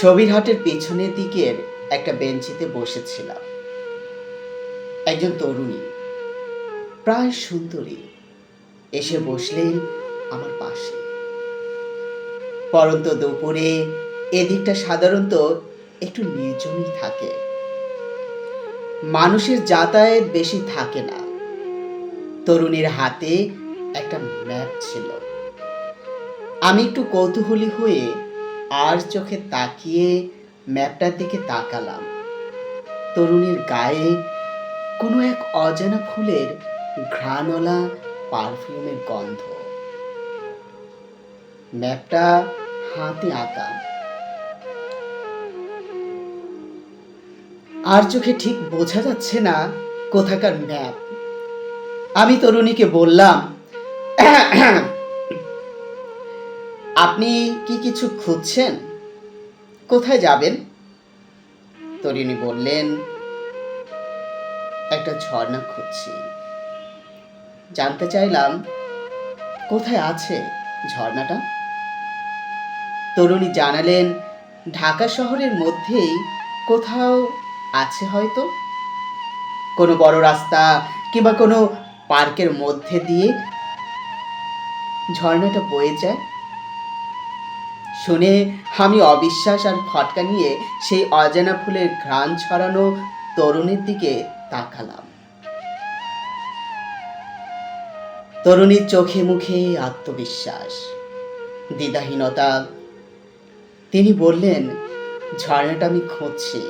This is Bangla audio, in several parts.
ছবির হাটের পেছনের দিকের একটা বেঞ্চিতে বসেছিলাম। একজন তরুণী, প্রায় সুন্দরী, এসে বসলেন আমার পাশে। পরন্ত দুপুরে এদিকটা সাধারণত একটু নির্জনই থাকে। মানুষের যাতায়াত বেশি থাকে না। তরুণীর হাতে একটা ম্যাপ ছিল। আমি একটু কৌতূহলী হয়ে আর চোখে তাকিয়ে ম্যাপটার দিকে তাকালাম। তরুণীর গায়ে কোনো এক অজানা ফুলের ঘ্রাণওয়ালা পারফিউমের গন্ধ। ম্যাপটা হাতে আঁকা। আর চোখে ঠিক বোঝা যাচ্ছে না কোথাকার ম্যাপ। আমি তরুণীকে বললাম আপনি কি কিছু খুঁজছেন? কোথায় যাবেন? তরুণী বললেন, একটা ঝর্ণা খুঁজছি। জানতে চাইলাম, কোথায় আছে ঝর্ণাটা? তরুণী জানালেন, ঢাকা শহরের মধ্যেই কোথাও আছে হয়তো? কোনো বড় রাস্তা কিংবা কোনো পার্কের মধ্যে দিয়ে ঝর্ণাটা বয়ে যায়? শুনে আমি অবিশ্বাস আর খটকা নিয়ে সেই অজানা ফুলের ঘ্রাণ ছড়ানো তরুণীর দিকে তাকালাম। তরুণীর চোখে মুখে আত্মবিশ্বাস, দ্বিধাহীনতা। তিনি বললেন, ঝর্ণাটা আমি খুঁজছি।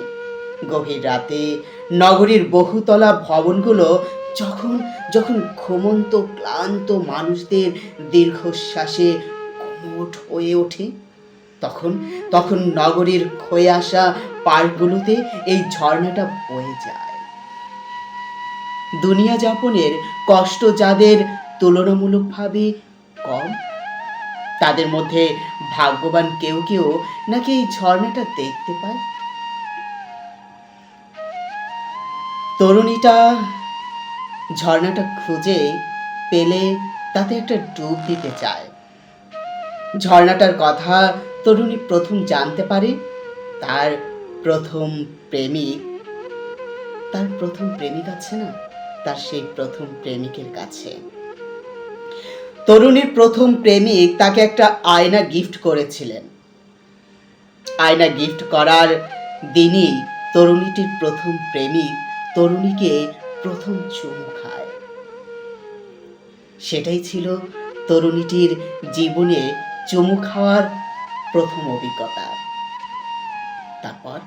গভীর রাতে নগরীর বহুতলা ভবনগুলো যখন যখন ঘুমন্ত, ক্লান্ত মানুষদের দীর্ঘশ্বাসে কুমোট হয়ে ওঠে তখন তখন নগরীর ক্ষয়ে আসা পার্কগুলোতে এই ঝর্ণাটা বয়ে যায়। দুনিয়া যাপনের কষ্ট যাদের তুলনামূলকভাবে কম, তাদের মধ্যে ভাগ্যবান কেউ কেউ নাকি এই ঝর্ণাটা দেখতে পায়? তরুণীটা ঝর্ণাটা খুঁজে পেলে তাতে একটা ডুব দিতে চায়। ঝর্ণাটার কথা তরুণী প্রথম জানতে পারে তার প্রথম প্রেমিক, তার প্রথম প্রেমিক আছে না? তার সেই প্রথম প্রেমিকের কাছে। তরুণীর প্রথম প্রেমিক তাকে একটা আয়না গিফট করেছিলেন। আয়না গিফট করার দিনই তরুণীটির প্রথম প্রেমিক তরুণীকে প্রথম চুমু খায়। সেটাই ছিল তরুণীটির জীবনে চুমু খাওয়ার প্রথম অভিজ্ঞতা। তারপর?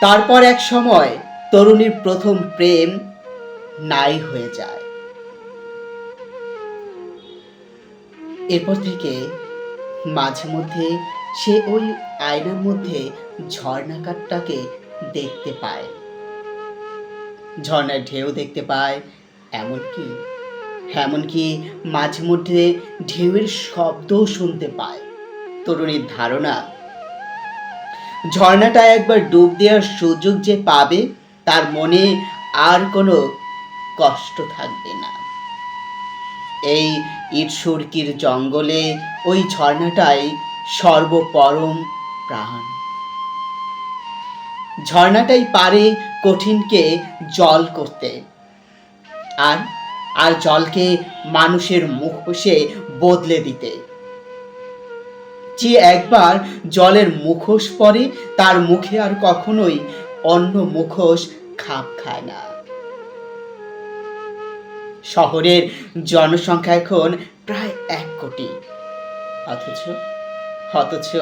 তারপর এক সময় তরুণীর প্রথম প্রেম নাই হয়ে যায়। এরপর থেকে মাঝে মধ্যে সে ওই আয়নার মধ্যে ঝর্ণাকারটাকে দেখতে পায়। ঝর্ণার ঢেউ দেখতে পায়, এমনকি এমনকি মাঝে মধ্যে ঢেউয়ের শব্দও শুনতে পায়। তরুণীর ধারণা। ঝর্ণাটা একবার ডুব দেওয়ার সুযোগ যে পাবে, তার মনে আর কোনো কষ্ট থাকবে না। এই ইটসুরকির জঙ্গলে ওই ঝর্ণাটাই সর্বপরম প্রাণ। ঝর্ণাটাই পারে কঠিনকে জল করতে, আর আর জলকে মানুষের মুখ মুখোশে বদলে দিতে। যে একবার জলের মুখোশ পরে, তার মুখে আর কখনোই অন্য মুখোশ খাপ খায় না। শহরের জনসংখ্যা এখন প্রায় এক কোটি। অথচ অথচ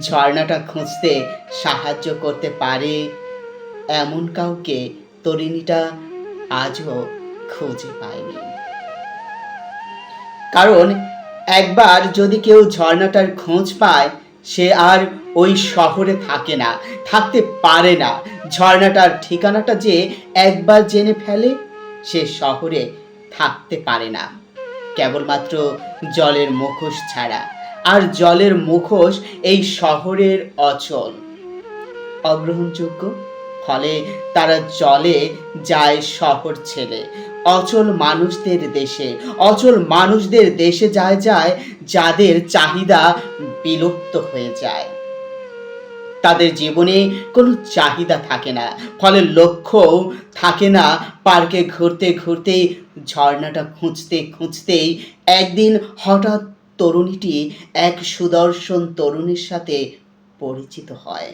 ঝর্ণাটা খুঁজতে সাহায্য করতে পারে এমন কাউকে তরিণীটা আজও খুঁজে পায়নি। কারণ একবার যদি কেউ ঝর্ণাটার খোঁজ পায়, সে আর ওই শহরে থাকে না, থাকতে পারে না। ঝর্ণাটার ঠিকানাটা যে একবার জেনে ফেলে, সে শহরে থাকতে পারে না। কেবলমাত্র জলের মুখোশ ছাড়া। আর জলের মুখোশ এই শহরের অচল। অগ্রহণযোগ্য? ফলে তারা জলে যায় শহর ছেড়ে। অচল মানুষদের দেশে, অচল মানুষদের দেশে যায় যায় যাদের চাহিদা বিলুপ্ত হয়ে যায়। তাদের জীবনে কোনো চাহিদা থাকে না, ফলে লক্ষ্যও থাকে না পার্কে ঘুরতে ঘুরতে, ঝর্ণাটা খুঁজতে খুঁজতেই একদিন হঠাৎ তরুণীটি এক সুদর্শন তরুণীর সাথে পরিচিত হয়।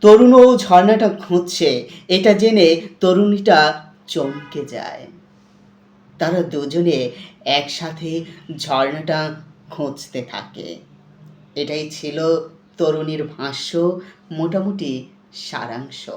তরুণও ঝর্ণাটা খুঁজছে। এটা জেনে তরুণীটা চমকে যায়। তারা দুজনে একসাথে ঝর্ণাটা খুঁজতে থাকে। এটাই ছিল তরুণীর ভাষ্য, মোটামুটি সারাংশ।